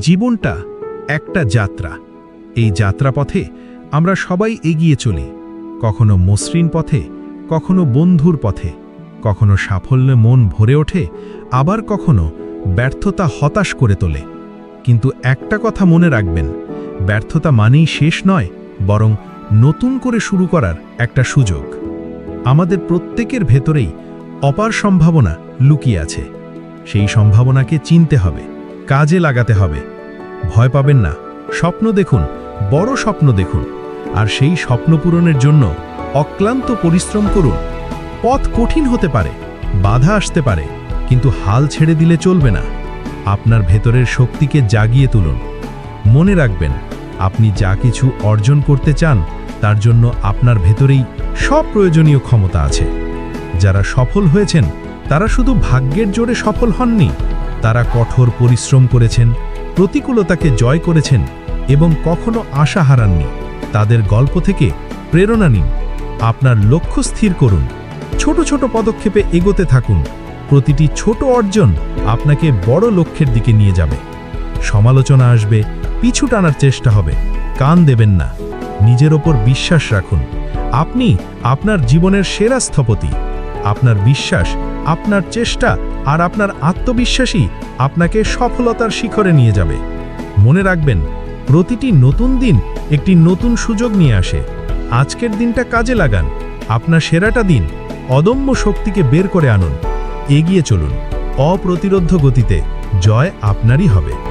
জীবনটা একটা যাত্রা। এই যাত্রাপথে আমরা সবাই এগিয়ে চলি, কখনো মসৃণ পথে, কখনো বন্ধুর পথে, কখনো সাফল্যে মন ভরে ওঠে, আবার কখনো ব্যর্থতা হতাশ করে তোলে। কিন্তু একটা কথা মনে রাখবেন, ব্যর্থতা মানেই শেষ নয়, বরং নতুন করে শুরু করার একটা সুযোগ। আমাদের প্রত্যেকের ভেতরেই অপার সম্ভাবনা লুকিয়ে আছে, সেই সম্ভাবনাকে চিনতে হবে। কাজে লাগাতে হবে। ভয় পাবেন না। স্বপ্ন দেখুন, বড় স্বপ্ন দেখুন। আর সেই স্বপ্ন পূরণের জন্য অক্লান্ত পরিশ্রম করুন। পথ কঠিন হতে পারে, বাধা আসতে পারে, কিন্তু হাল ছেড়ে দিলে চলবে না। আপনার ভেতরের শক্তিকে জাগিয়ে তুলুন। মনে রাখবেন, আপনি যা কিছু অর্জন করতে চান, তার জন্য আপনার ভেতরেই সব প্রয়োজনীয় ক্ষমতা আছে। যারা সফল হয়েছেন, তারা শুধু ভাগ্যের জোরে সফল হননি। তারা কঠোর পরিশ্রম করেছেন, প্রতিকূলতাকে জয় করেছেন এবং কখনো আশা হারাননি। তাদের গল্প থেকে প্রেরণা নিন। আপনার লক্ষ্য স্থির করুন। ছোট ছোট পদক্ষেপে এগোতে থাকুন। প্রতিটি ছোট অর্জন আপনাকে বড় লক্ষ্যের দিকে নিয়ে যাবে। সমালোচনা আসবে, পিছু টানার চেষ্টা হবে। কান দেবেন না। নিজের ওপর বিশ্বাস রাখুন। আপনি আপনার জীবনের সেরা স্থপতি। আপনার বিশ্বাস আপনার চেষ্টা আর আপনার আত্মবিশ্বাসী আপনাকে সফলতার শিখরে নিয়ে যাবে। মনে রাখবেন, প্রতিটি নতুন দিন একটি নতুন সুযোগ নিয়ে আসে। আজকের দিনটা কাজে লাগান, আপনার সেরাটা দিন, অদম্য শক্তিকে বের করে আনুন। এগিয়ে চলুন অপ্রতিরোধ্য গতিতে জয় আপনারই হবে।